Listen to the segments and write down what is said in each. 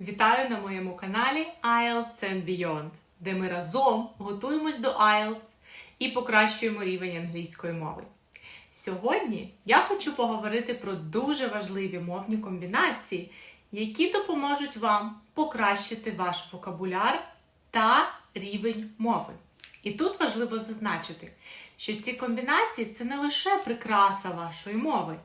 Вітаю на моєму каналі IELTS and Beyond, де ми разом готуємось до IELTS і покращуємо рівень англійської мови. Сьогодні я хочу поговорити про дуже важливі мовні комбінації, які допоможуть вам покращити ваш вокабуляр та рівень мови. І тут важливо зазначити, що ці комбінації це не лише прикраса вашої мови,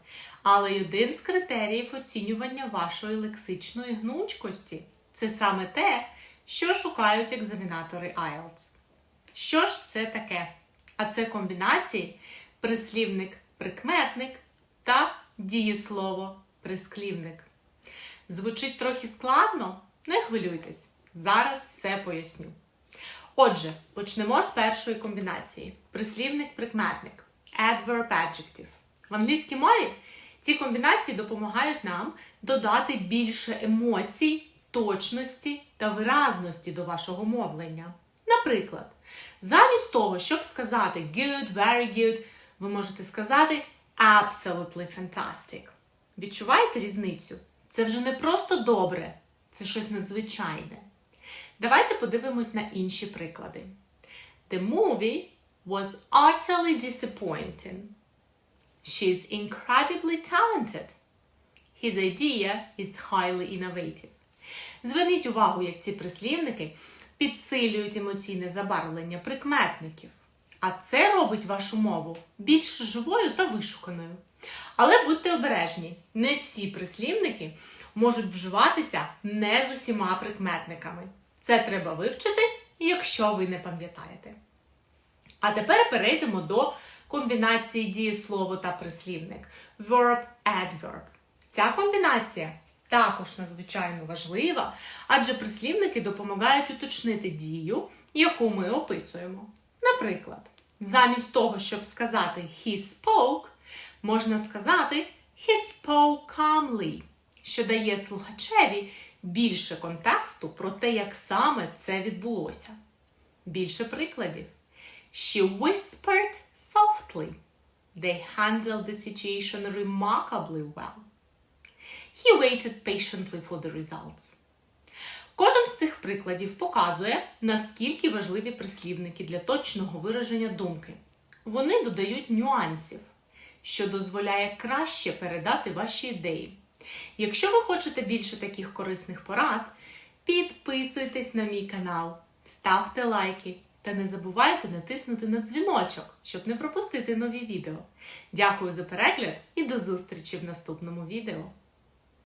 але й один з критеріїв оцінювання вашої лексичної гнучкості. Це саме те, що шукають екзаменатори IELTS. Що ж це таке? А це комбінації прислівник-прикметник та дієслово-присклівник. Звучить трохи складно? Не хвилюйтесь, зараз все поясню. Отже, почнемо з першої комбінації: прислівник-прикметник adverb-adjective. В англійській мові ці комбінації допомагають нам додати більше емоцій, точності та виразності до вашого мовлення. Наприклад, замість того, щоб сказати good, very good, ви можете сказати absolutely fantastic. Відчуваєте різницю? Це вже не просто добре, це щось надзвичайне. Давайте подивимось на інші приклади. The movie was utterly disappointing. She's incredibly talented. His idea is highly innovative. Зверніть увагу, як ці прислівники підсилюють емоційне забарвлення прикметників. А це робить вашу мову більш живою та вишуканою. Але будьте обережні, не всі прислівники можуть вживатися не з усіма прикметниками. Це треба вивчити, якщо ви не пам'ятаєте. А тепер перейдемо до комбінації дієслово та прислівник verb-adverb. Ця комбінація також надзвичайно важлива, адже прислівники допомагають уточнити дію, яку ми описуємо. Наприклад, замість того, щоб сказати he spoke, можна сказати he spoke calmly, що дає слухачеві більше контексту про те, як саме це відбулося. Більше прикладів. She whispered softly. They handled the situation remarkably well. He waited patiently for the results. Кожен з цих прикладів показує, наскільки важливі прислівники для точного вираження думки. Вони додають нюансів, що дозволяє краще передати ваші ідеї. Якщо ви хочете більше таких корисних порад, підписуйтесь на мій канал, ставте лайки та не забувайте натиснути на дзвіночок, щоб не пропустити нові відео. Дякую за перегляд і до зустрічі в наступному відео!